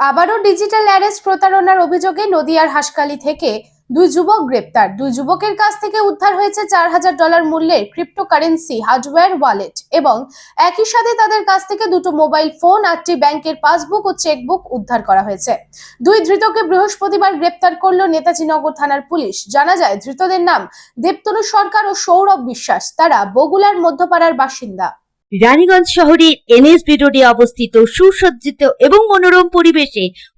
আবারও digital arrest প্রতারণার অভিযোগে নদিয়ার হাসকালি থেকে দুই যুবক গ্রেপ্তার। দুই যুবকের কাছ থেকে উদ্ধার হয়েছে চার হাজার ডলার মূল্যের ক্রিপ্টোকারেন্সি, হার্ডওয়্যার ওয়ালেট এবং একই সাথে তাদের কাছ থেকে দুটো মোবাইল ফোন, আটটি ব্যাংকের পাসবুক ও চেকবুক উদ্ধার করা হয়েছে। দুই ধৃতকে বৃহস্পতিবার গ্রেপ্তার করল নেতাজি নগর থানার পুলিশ। জানা যায়, ধৃতদের নাম দেবতনু সরকার ও সৌরভ বিশ্বাস। তারা বগুলার মধ্যপাড়ার বাসিন্দা। রানীগঞ্জ শহরের এনএসবি রোডে অবস্থিত সুসজ্জিত এবং মনোরম পরিবেশে